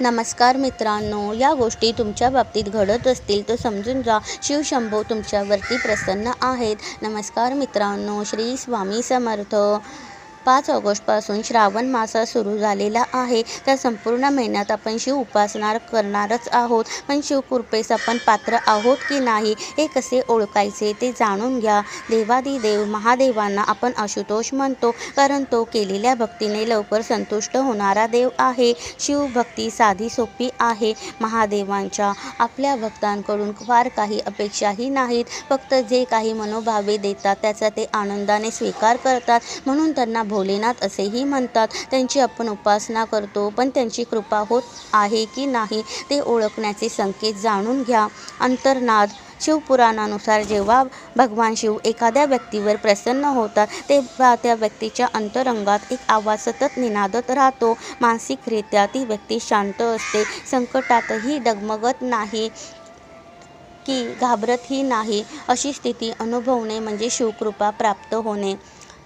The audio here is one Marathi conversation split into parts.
नमस्कार मित्रांनो या गोष्टी तुमच्या बाबतीत घडत असतील तर समजून जा. शिवशंभो तुमच्यावरती प्रसन्न आहेत. नमस्कार मित्रांनो श्री स्वामी समर्थ. पाच ऑगस्टपासून श्रावण मासा सुरू झालेला आहे. त्या संपूर्ण महिन्यात आपण शिव उपासना करणारच आहोत. पण शिवकृपेस आपण पात्र आहोत की नाही हे कसे ओळखायचे ते जाणून घ्या. देवादिदेव महादेवांना आपण आशुतोष म्हणतो कारण तो केलेल्या भक्तीने लवकर संतुष्ट होणारा देव आहे. शिवभक्ती साधी सोपी आहे. महादेवांच्या आपल्या भक्तांकडून फार काही अपेक्षाही नाहीत. फक्त जे काही मनोभावे देतात त्याचा ते आनंदाने स्वीकार करतात. म्हणून त्यांना भोलेनाथ असेही म्हणतात. त्यांची आपण उपासना करतो पण त्यांची कृपा होत आहे की नाही ते ओळखण्याचे संकेत जाणून घ्या. अंतर्नाद शिवपुराणानुसार जेव्हा भगवान शिव एखाद्या व्यक्तीवर प्रसन्न होतात तेव्हा त्या व्यक्तीच्या अंतरंगात एक आवाज सतत निनादत राहतो. मानसिकरित्या ती व्यक्ती शांत असते संकटातही डगमगत नाही की घाबरतही नाही अशी स्थिती अनुभवणे म्हणजे शिवकृपा प्राप्त होणे.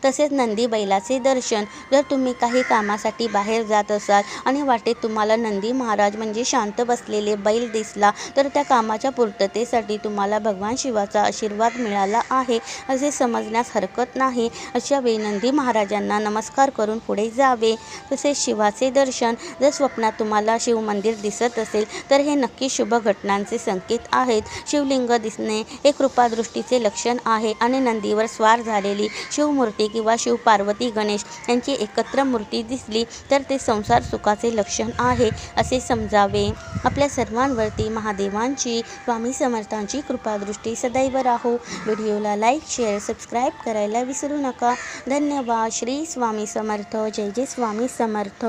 तसेच नंदी बैलाचे दर्शन. जर तुम्ही काही कामासाठी बाहेर जात असाल आणि वाटेत तुम्हाला नंदी महाराज म्हणजे शांत बसलेले बैल दिसला तर त्या कामाच्या पूर्ततेसाठी तुम्हाला भगवान शिवाचा आशीर्वाद मिळाला आहे. असे समजण्यास हरकत नाही. अशा वेळी नंदी महाराजांना नमस्कार करून पुढे जावे. तसेच शिवाचे दर्शन. जर स्वप्नात तुम्हाला शिवमंदिर दिसत असेल तर हे नक्की शुभ घटनांचे संकेत आहेत. शिवलिंग दिसणे हे कृपादृष्टीचे लक्षण आहे आणि नंदीवर स्वार झालेली शिवमूर्ती किंवा शिव पार्वती गणेश यांची एकत्र मूर्ती दिसली तर ते संसार सुखाचे लक्षण आहे असे समजावे. आपल्या सर्वांवरती महादेवांची स्वामी समर्थांची कृपादृष्टी सदैव राहो. व्हिडिओला लाईक शेअर सबस्क्राईब करायला विसरू नका. धन्यवाद. श्री स्वामी समर्थ. जय जय स्वामी समर्थ.